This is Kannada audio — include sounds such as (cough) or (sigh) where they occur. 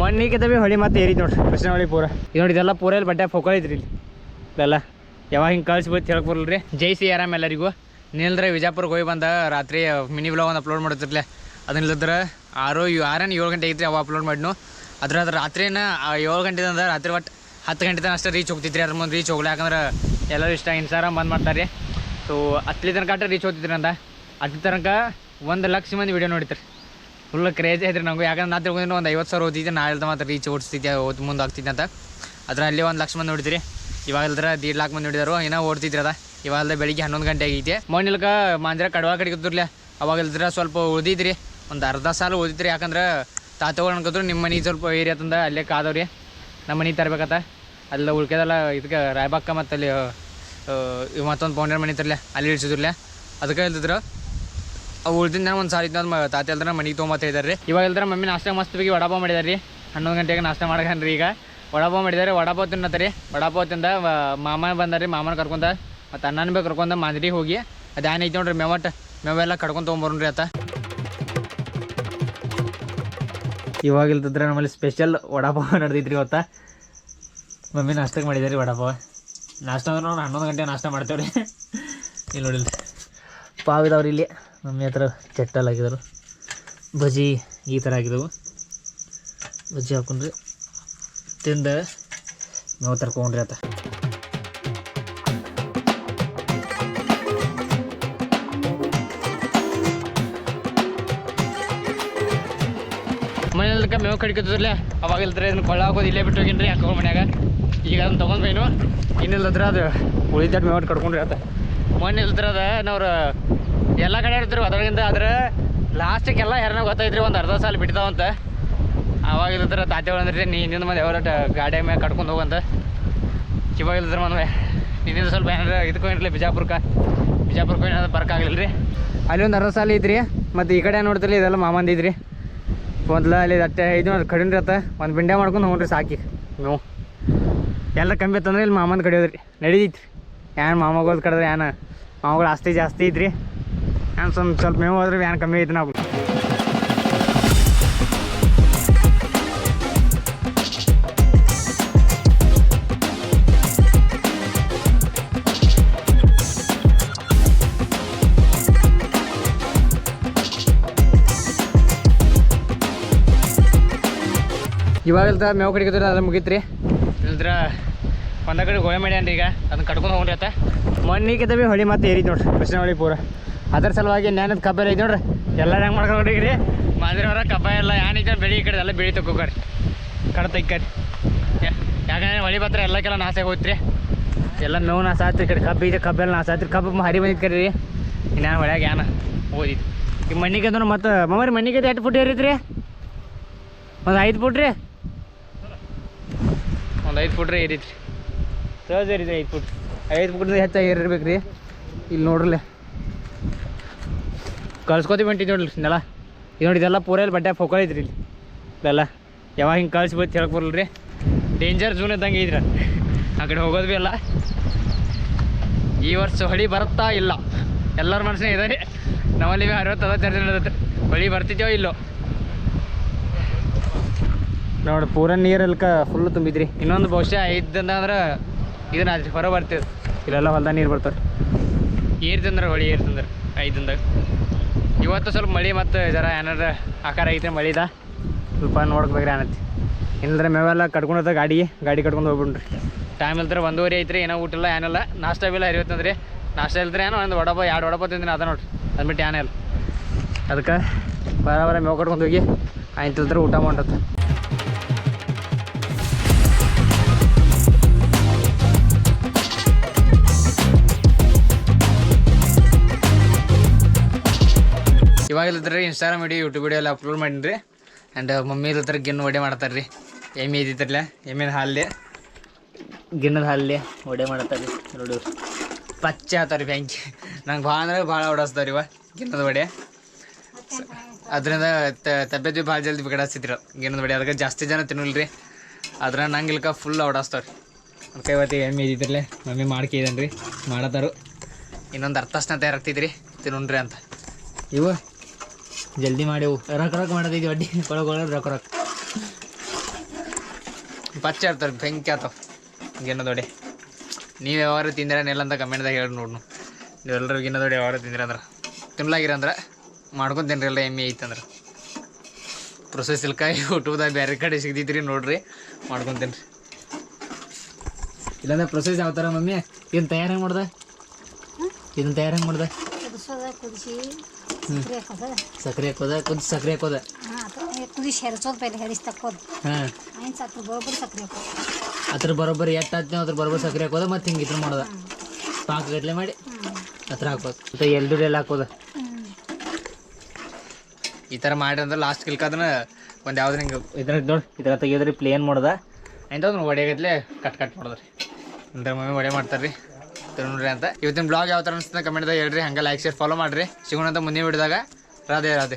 ಮೊನ್ನಿಗೆ ಭೀ ಹೊಳಿ ಮತ್ತೆ ಏರಿ ನೋಡ್ರಿ. ಕೃಷ್ಣ ಹೊಳಿ ಪೂರ. ಇದು ನೋಡಿ ಇದೆಲ್ಲ ಪೂರ ಇಲ್ಲಿ ಬಟ್ಟೆ ಫೋಕಲ್ ಇದ್ರಿ ಇಲ್ಲಿ. ಇದೆಲ್ಲ ಯಾವಾಗ ಹಿಂಗೆ ಕಳ್ಸಿ ಹೇಳಕ್ ಬರಲ್ಲ ರೀ ಜೈ ಸಿ ಆರಾಮ್ ಎಲ್ಲರಿಗೂ. ನಿಲ್ದ್ರೆ ವಿಜಾಪುರಕ್ಕೆ ಹೋಗಿ ಬಂದ ರಾತ್ರಿ ಮಿನಿ ಬ್ಲಾಗ್ ಒಂದು ಅಪ್ಲೋಡ್ ಮಾಡ್ತಿರ್ಲೆ ಅದನ್ನಿಲ್ಲದ್ರೆ ಆರು ಆರನ್ ಏಳು ಗಂಟೆ ಐತ್ರಿ ಅವ ಅಪ್ಲೋಡ್ ಮಾಡಿದ್ನು. ಅದ್ರ ಅದ್ರ ರಾತ್ರಿನ ಏಳು ಗಂಟೆ ಅಂದ್ರೆ ರಾತ್ರಿ ಒಟ್ಟು ಹತ್ತು ಗಂಟೆ ತನಕ ಅಷ್ಟೇ ರೀಚ್ ಹೋಗ್ತಿದ್ರಿ ಅದ್ರ ಮುಂದೆ ರೀಚ್ ಹೋಗ್ಲಿ ಯಾಕಂದ್ರೆ ಎಲ್ಲರೂ ಇಷ್ಟ ಇನ್ಸ್ಟಾಗ್ರಾಮ್ ಬಂದ್ ಮಾಡ್ತಾರೆ. ಸೊ ಹತ್ತಲಿ ತನಕ ಅಟ್ಟ ರೀಚ್ ಹೋಗ್ತಿದ್ರಿ ಅಂತ ಹತ್ತಿ ತನಕ ಒಂದು ಲಕ್ಷ ಮಂದಿ ವಿಡಿಯೋ ನೋಡಿತ್ರಿ. ಫುಲ್ ಕ್ರೇಜ್ ಐತ್ರಿ ನಂಗೆ ಯಾಕಂದ್ರೆ ನಾ ತಿಳ್ಕೊಂಡಿನ ಒಂದು ಐವತ್ತು ಸಾವಿರ ಓದಿದ್ದೆ ನಾಳೆ ಮಾತ್ರ ರೀಚ್ ಓಡಿಸ್ತಿದ್ದೆ, ಓದ್ ಮುಂದೆ ಆಗ್ತಿದ್ದೆ ಅಂತ. ಅದ್ರ ಅಲ್ಲಿ ಒಂದು ಲಕ್ಷ ಮಂದಿ ನೋಡಿದ್ರಿ. ಇವಾಗ ಇಲ್ದ್ರ ದೀಡ್ ಲಾಕ್ ಮಂದಿ ನೋಡಿದಾರು ಏನೋ ಓಡ್ತಿದ್ರಿ ಅದ ಇವಾಗ ಬೆಳಿಗ್ಗೆ ಹನ್ನೊಂದು ಗಂಟೆ ಆಗೈತಿ ಮೊನ್ನಿಲ್ಕ ಮಾಂದ್ರ ಕಡವಾ ಕಡೆ ಕೂತಿರ್ಲಿ ಅವಾಗ ಸ್ವಲ್ಪ ಉಳಿದಿದ್ರಿ. ಒಂದು ಅರ್ಧ ಸಾಲ ಓದಿದ್ರಿ ಯಾಕಂದ್ರೆ ತಾತಗಳು ಅನ್ಕೋದ್ರು ನಿಮ್ಮ ಮನೆ ಸ್ವಲ್ಪ ಏರಿಯಾ ತಂದ ಅಲ್ಲೇ ಕಾದವ್ರಿ. ನಮ್ಮ ಮನೆ ತರ್ಬೇಕತ್ತ ಅಲ್ಲಿ ಉಳ್ಕೆದಲ್ಲ ಇದಕ್ಕೆ ರಾಯಬಾಕ್ಕ ಮತ್ತು ಅಲ್ಲಿ ಮತ್ತೊಂದು ಪೌಂಡರ್ ಮನೆ ತರಲೆ. ಅಲ್ಲಿ ಇಳಿಸಿದ್ರಲ್ಲ ಅದಕ್ಕೆ ಇಲ್ದಿದ್ರು ಅವು ಉಳ್ದಿಂದ ಒಂದು ಸಾರಿ ಇದ್ದ ತಾತ ಎಲ್ದ್ರ ಮನೆಗೆ ತೊಗೊಂಬತ್ತ ಇದ್ದಾರೆ ಇವಾಗ ಎಲ್ದ್ರ ಮಮ್ಮಿ ನಾಷ್ಟ ಮಸ್ತ್ ಬೇಗಿ ವಡಾಪಾವ್ ಮಾಡಿದಾರೆ ರೀ ಹನ್ನೊಂದು ಗಂಟೆಗೆ ನಾಷ್ಟ ಮಾಡ್ಕನ್ರಿ ಈಗ. ವಡಾಪಾವ್ ಮಾಡಿದಾರೆ, ವಡಾಪಾವ್ ತಿನ್ನತ್ತಾರೆ. ವಡಾಪಾವ್ ತಿಂದ ಮಾಮ ಬಂದಾರಿ ಮಾಮನ ಕರ್ಕೊಂಡ, ಮತ್ತು ಅಣ್ಣನ ಬೇಕು ಕರ್ಕೊಂಡ ಮಾಂದ್ರಿಗೆ ಹೋಗಿ ಅದೇನು ಐತಿ ನೋಡ್ರಿ ಮೇವಟ್ ಮೇವೆಲ್ಲ ಕಡ್ಕೊಂಡು ತೊಗೊಂಬರ್ರಿ ಆತ. ಇವಾಗ ಇಲ್ದಿದ್ರೆ ನಮ್ಮಲ್ಲಿ ಸ್ಪೆಷಲ್ ವಡಾಪಾವ್ ನಡೆದೈತ್ರಿ ಇವತ್ತ. ಮಮ್ಮಿ ನಾಷ್ಟಕ್ಕೆ ಮಾಡಿದ್ದಾರೆ ವಡಾಪಾವ್. ನಾಷ್ಟ ಅಂದ್ರೆ ನಾವು ಹನ್ನೊಂದು ಗಂಟೆ ನಾಷ್ಟ ಮಾಡ್ತೇವೆ ರೀ (laughs) ಇಲ್ಲಿ ನೋಡಿಲ್ಲ ಪಾವ್ ಇಲ್ಲಿ. ಮಮ್ಮಿ ಹತ್ರ ಚಟ್ಟಲ್ ಹಾಕಿದರು ಬಜ್ಜಿ ಈ ಥರ ಆಗಿದ್ದವು. ಬಜ್ಜಿ ಹಾಕೊಂಡ್ರಿ ತಿಂದ, ನಾವು ತರ್ಕೊಂಡ್ರಿ ಆತ ಮನೆಯಲ್ಕ ಮೇವು ಕಡಿಕತ್ತದ್ರಲ್ಲ ಅವಾಗ ಇಲ್ದ್ರೆ ಇದನ್ನ ಕೊಳ್ಳ ಹಾಕೋದು ಇಲ್ಲೇ ಬಿಟ್ಟು ಹೋಗಿನ್ರಿ ಹಾಕೋ ಮನ್ಯಾಗ. ಈಗ ಅದನ್ನ ತೊಗೊಂಡ್ ಬೈನು ಇನ್ನಿಲ್ಲದ್ರ ಅದು ಉಳಿದ ಮೇವು ಕಡ್ಕೊಂಡ್ರಿ ಆತ ಮೊನ್ನೆ ಅದ, ನಾವ್ರು ಎಲ್ಲ ಕಡೆ ಇರ್ತೀರಿ ಅದ್ರಾಗಿಂದ ಆದ್ರೆ ಲಾಸ್ಟಿಗೆ ಎಲ್ಲ ಹೆರನ ಗೊತ್ತಾಯ್ತ್ರಿ, ಒಂದು ಅರ್ಧ ಸಾಲ ಬಿಡ್ತಾವಂತ ಆವಾಗ ಇಲ್ದ್ರ ತಾತೆಗಳು ಅಂದ್ರೆ ನೀ ಹಿಂದಿನ ಮಂದಿ ಯಾವ್ರ ಗಾಡಿ ಮೇಲೆ ಕಟ್ಕೊಂಡು ಹೋಗಂತ ಇವಾಗ ಇಲ್ದ್ರ ಮನ್ವೆ. ಇನ್ನೊಂದು ಸ್ವಲ್ಪ ಏನಾರ ಇದಕ್ಕೆ ಹೋಗಿರ್ಲಿ ಬಿಜಾಪುರಕ್ಕೆ ಬಿಜಾಪುರಕ್ಕೆ ಏನಾದ್ರು ಬರಕಾಗ್ಲಿಲ್ಲ ರೀ ಅಲ್ಲಿ ಒಂದು ಅರ್ಧ ಸಾಲ ಐತ್ರಿ. ಮತ್ತು ಈ ಕಡೆ ನೋಡ್ತಿರ್ಲಿ ಇದೆಲ್ಲ ಮಾಮಂದಿದ್ರಿ ಮೊದ್ಲ ಅಲ್ಲಿ ಅಟ್ಟೆ ಇದು ಒಂದು ಕಡಿಮೆ ಇರತ್ತೆ ಒಂದು ಬಿಂಡೆ ಮಾಡ್ಕೊಂಡು ಹೋಗ್ರಿ ಸಾಕಿ. ನೀವು ಎಲ್ಲ ಕಮ್ಮಿ ಇತ್ತಂದ್ರೆ ಇಲ್ಲಿ ಮಾಮಂದು ಕಡಿಯೋದ್ರಿ ನಡೀತಿ ಏನು ಮಾಮಗಳು ಕಡಿದ್ರೆ ಏನು ಮಾಮಗಳು ಆಸ್ತಿ ಜಾಸ್ತಿ ಐತ್ರಿ. ಏನ್ ಸ್ವಲ್ಪ ಸ್ವಲ್ಪ ಮೇವು ಹೋದ್ರೆ ವ್ಯಾನ್ ಕಮ್ಮಿ ಐತಿ ನಾವು. ಇವಾಗ ಇಲ್ದ ಮೇವು ಕಡೆ ಅದ್ರ ಮುಗೀತ್ರಿ. ಇಲ್ದ್ರ ಒಂದ ಕಡೆ ಗೋಳೆ ಮಾಡ್ಯಾನ್ರಿ ಈಗ? ಅದನ್ನ ಕಟ್ಕೊಂಡು ಹೋಗ್ರಿ ಆತ ಮಣ್ಣಿಗೆ ಹೊಳಿ ಮತ್ತೆ ಏರಿ ನೋಡ್ರಿ. ಕೃಷ್ಣ ಹೊಳಿ ಪೂರ. ಅದ್ರ ಸಲುವಾಗಿ ನ್ಯಾನದ ಕಬ್ಬ ಐತಿ ನೋಡ್ರಿ. ಎಲ್ಲ ಹೆಂಗೆ ಮಾಡ್ಕೊಂಡ್ರಿ ಮಾದ್ರಿಯವ್ರ ಕಬ್ಬ ಎಲ್ಲ ಯಾನಿಕ ಬೆಳಿ ಈ ಕಡೆ ಎಲ್ಲ ಬೆಳಿ ತಗೋರಿ ಕಡ್ತ ಇಕ್ಕರಿ ಯಾಕಂದ್ರೆ ಹೊಳಿ ಬತ್ರ ಎಲ್ಲಕ್ಕೆಲ್ಲ ನಾಶ ಹೋಯ್ತ್ರಿ ಎಲ್ಲ ಮೇವು ನಾಸ ಆತ್ರಿ ಕಡೆ. ಕಬ್ಬು ಇದೆ ಕಬ್ಬೆಲ್ಲ ನಾಸ ಆತ್ರಿ. ಕಬ್ಬು ಹರಿ ಬಂದಿತ್ತು ಕರೀ ಇನ್ನು ಹೊಳ್ಯಾಗ ಯಾನ ಓದಿತ್ತು ಈ ಮಣ್ಣಿಗೆ ಅಂದ್ರೆ ಮತ್ತೆ ಮಮ್ಮರಿ ಮಣ್ಣಿಗೆ ಎಷ್ಟು ಫುಟ್ ಏರಿತ್ರಿ? ಒಂದು ಐದು ಫುಟ್ ರೀ. ಒಂದು ಐದು ಫುಟ್ ರೀ ಏರಿತ್ರಿ. ಸಹಜ ಏರಿದ್ರಿ ಐದು ಫುಟ್. ಐದು ಫುಟ್ ಹೆಚ್ಚಾಗಿ ಏರಿರ್ಬೇಕು ರೀ ಇಲ್ಲಿ ನೋಡ್ರಲ್ಲ ಕಳ್ಸ್ಕೊತೀವಿ ಹೊಂಟಿದ್ ನೋಡ್ರಿ ನೆಲ. ಇದು ನೋಡಿ ಇದೆಲ್ಲ ಪೂರ ಇಲ್ಲಿ ಬಟ್ಟೆ ಫೋಕಲ್ ಐತ್ರಿ ಇಲ್ಲಿ. ಇದೆಲ್ಲ ಯಾವಾಗ ಹಿಂಗೆ ಕಳ್ಸ್ಬೋದು ಹೇಳಕ್ ಬರಲ್ಲ ರೀ ಡೇಂಜರ್ ಝೂನ್ ಇದ್ದಂಗೆ ಇದ್ರ. ಆ ಕಡೆ ಹೋಗೋದು ಭೀ ಅಲ್ಲ. ಈ ವರ್ಷ ಹೊಳಿ ಬರುತ್ತಾ ಇಲ್ಲ. ಎಲ್ಲರ ಮನಸ್ಸಿನ ಇದೆ ನಮ್ಮಲ್ಲಿ ಭೀ ಅರವತ್ತು ಅರವತ್ತು ಹೊಳಿ ಬರ್ತಿದ್ಯೋ ಇಲ್ಲೋ? ನೋಡಿ, ಪೂರ ನೀರಲ್ಕ ಫುಲ್ ತುಂಬಿದ್ರಿ. ಇನ್ನೊಂದು ಬಹುಶಃ ಐದಿಂದ ಅಂದ್ರೆ ಇದನ್ನ ಹೊರ ಬರ್ತೀವಿ. ಇಲ್ಲೆಲ್ಲ ಹೊಲ್ದಾಗ ನೀರು ಬರ್ತಾರೆ ಏರ್ತಂದ್ರೆ ಹೊಳಿ ಏರ್ತಂದ್ರೆ ಐದಿಂದಾಗ ಇವತ್ತು ಸ್ವಲ್ಪ ಮಳೆ ಮತ್ತು ಜರ ಏನಾರ ಆಕಾರ ಐತೆ ಮಳಿದ. ಸ್ವಲ್ಪ ನೋಡ್ಬೇಕ್ರಿ ಅನ್ನತ್ತಿ ಇಲ್ಲದ್ರೆ ಮೇವೆಲ್ಲ ಕಟ್ಕೊಂಡು ಗಾಡಿ ಗಾಡಿ ಕಟ್ಕೊಂಡು ಹೋಗ್ಬಿಡ್ರಿ ಟೈಮ್ ಇಲ್ದ್ರೆ ಒಂದೂವರೆ ಐತ್ರಿ, ಏನೋ ಊಟ ಇಲ್ಲ ಏನಿಲ್ಲ ನಾಷ್ಟ ಬಿಲ್ಲ ಅರಿವತ್ತಂದ್ರಿ ನಾಷ್ಟ ಇಲ್ದ್ರೆ ಏನೋ ಒಂದು ವಡಪ, ಎರಡು ವಡಪ ತಿಂದಿನಿ ಅದ ನೋಡ್ರಿ. ಅದ್ಬಿಟ್ಟು ಏನಿಲ್ಲ ಅದಕ್ಕೆ ಬರ ಬರ ಮೇವು ಕಟ್ಕೊಂಡು ಹೋಗಿ, ಆಯ್ತು ಊಟ ಮಾಡತ್ತ ಇಲ್ಲದ್ರೆ ಇನ್ಸ್ಟಾಗ್ರಾಮ್ ವಿಡಿಯೋ ಯೂಟ್ಯೂಬ್ ವಿಡಿಯೋ ಎಲ್ಲ ಅಪ್ಲೋಡ್ ಮಾಡೀನಿ ಆ್ಯಂಡ್ ಮಮ್ಮಿ ಇಲ್ಲದ್ರ ಗಿನ್ನು ಒಡೆ ಮಾಡ್ತಾರೆ ರೀ ಎಮ್ಮೆ ಇದ್ದಿತ್ತಲ್ಲ ಎಮ್ಮಿನ ಹಾಲಲ್ಲಿ ಗಿನ್ನದ ಹಾಲಲ್ಲಿ ಒಡೆ ಮಾಡ್ತಾರೆ ರೀ ನೋಡಿ. ಪಚ್ಚ ಆತಾರ ರೀ ಬ್ಯಾಂಕಿ. ನಂಗೆ ಭಾಳ ಅಂದ್ರೆ ಭಾಳ ಓಡಾಸ್ತಾವ್ರಿ ಇವ ಗಿನ್ನದ ಒಡೆ ಅದರಿಂದ ತಬ್ಯತ್ ಭಾಳ ಜಲ್ದಿ ಬಿಗಡಾಸ್ತಿದ್ರು ಗಿನ್ನದ ಒಡೆ ಅದಕ್ಕೆ ಜಾಸ್ತಿ ಜನ ತಿನ್ನಲ್ರಿ. ಅದ್ರ ನಂಗೆ ಇಲ್ಕ ಫುಲ್ ಓಡಾಸ್ತಾವ್ರಿ ಅದಕ್ಕೆ ಇವತ್ತು ಎಮ್ಮೆ ಇದ್ದಿದ್ರಲ್ಲೇ ಮಮ್ಮಿ ಮಾಡ್ಕಿದ್ದೇನೆ ರೀ ಮಾಡತ್ತಾರು ಇನ್ನೊಂದು ಅರ್ಥಸ್ನ ತಯಾರಾಗ್ತಿದ್ರಿ ತಿನ್ನೋಣ್ರಿ ಅಂತ. ಇವು ಜಲ್ದಿ ಮಾಡೇವು ರೊಕ್ಕ ರೊಕ್ಕ ಮಾಡೋದೈತಿ ಅಡ್ಡಿ ಕೊಳಗೊಳ ರೊಕ್ಕ ರೊಕ್ಕ ಪಚ್ಚ ಇರ್ತಾರೆ ಬೆಂಕಿ ಆತ. ಗಿನ್ನ ದೊಡೆ ನೀವು ಯಾವಾಗ ತಿಂದಿರ ನೆಲ್ಲ ಅಂತ ಕಮೆಂಟ್ದಾಗ ಹೇಳಿ ನೋಡ್ನು. ನೀವೆಲ್ಲರೂ ಗಿನ್ನ ದೊಡೆ ಯಾವಾಗ ತಿಂದಿರ ಅಂದ್ರೆ. ತಿಮ್ಲಾಗಿರಂದ್ರೆ ಮಾಡ್ಕೊಂಡು ತಿನ್ರಿ ಎಲ್ಲ ಎಮ್ಮೆ ಐತಂದ್ರೆ ಪ್ರೊಸೆಸ್ ಇಲ್ಕಾಯಿ ಯೂಟ್ಯೂಬ್ದಾಗ ಬೇರೆ ಕಡೆ ಸಿಗ್ತೈತ್ರಿ ನೋಡ್ರಿ ಮಾಡ್ಕೊಂಡು ತಿನ್ರಿ. ಇಲ್ಲಾಂದ್ರೆ ಪ್ರೊಸೆಸ್ ಯಾವ ಥರ ಮಮ್ಮಿ? ಇದನ್ನು ತಯಾರು ಹೆಂಗೆ ಮಾಡ್ದೆ? ಇದನ್ನು ತಯಾರು ಹೆಂಗೆ ಮಾಡ್ದೆ? ಕುದಿಸೋದ ಕುದಿಸಿ ಹ್ಮ್. ಸಕ್ರೆ ಹಾಕೋದ? ಸಕ್ಕರೆ ಹಾಕೋದ ಕುದ್ ಸಕ್ಕರೆ ಹಾಕೋದ. ಕುದಿಸಿ ಹೆರಚೋದು ಪೈಲೆ ಹೆರಿಸಿ ತಕ್ಕೋದು. ಹಾಂ. ಆಯ್ತು ಬರೋಬ್ಬರಿ ಸಕ್ರೆ ಹಾಕೋದು. ಅದ್ರ ಬರೋಬ್ಬರಿ ಎಟ್ ಹಾಕ್ತೇವೆ ಅದ್ರ ಬರೋಬ್ಬರಿ ಸಕ್ಕರೆ ಹಾಕೋದ ಮತ್ತು ಹಿಂಗೆ ಇದ್ರ ಮಾಡೋದ. ಪಾಕ ಗಟ್ಲೆ ಮಾಡಿ ಹತ್ರ ಹಾಕೋದು ಮತ್ತು ಎಲ್ರು ಎಲ್ಲ ಹಾಕೋದ. ಈ ಥರ ಮಾಡಿ ಅಂದ್ರೆ ಲಾಸ್ಟ್ ಕಿಲ್ಕದನ್ನ ಒಂದು ಯಾವ್ದು ಹಿಂಗೆ ಇದ್ರ ನೋಡಿ ಈ ಥರ ತೆಗಿಯೋದ್ರಿ ಪ್ಲೇನ್ ಮಾಡ್ದ. ಇಂಥವ್ನು ಒಡೆಗತ್ಲೆ ಕಟ್ ಕಟ್ ಮಾಡೋದ್ರಿ. ಅಂದ್ರೆ ಮಮ್ಮಿ ಒಡೆ ಮಾಡ್ತಾರೆ ರೀ ನೋಡ್ರಿ ಅಂತ. ಇವತ್ತಿನ ಬ್ಲಾಗ್ ಯಾವ ಥರ ಅನಿಸ್ತದೆ ಕಮೆಂಟ್ದಾಗ ಹೇಳ್ರಿ. ಹಂಗೆ ಲೈಕ್ ಶೇರ್ ಫಾಲೋ ಮಾಡಿರಿ. ಸಿಗೋಣಂತ ಮುಂದಿನ ವಿಡಿಯೋದಾಗ ರಾಧೆ ರಾಧೆ.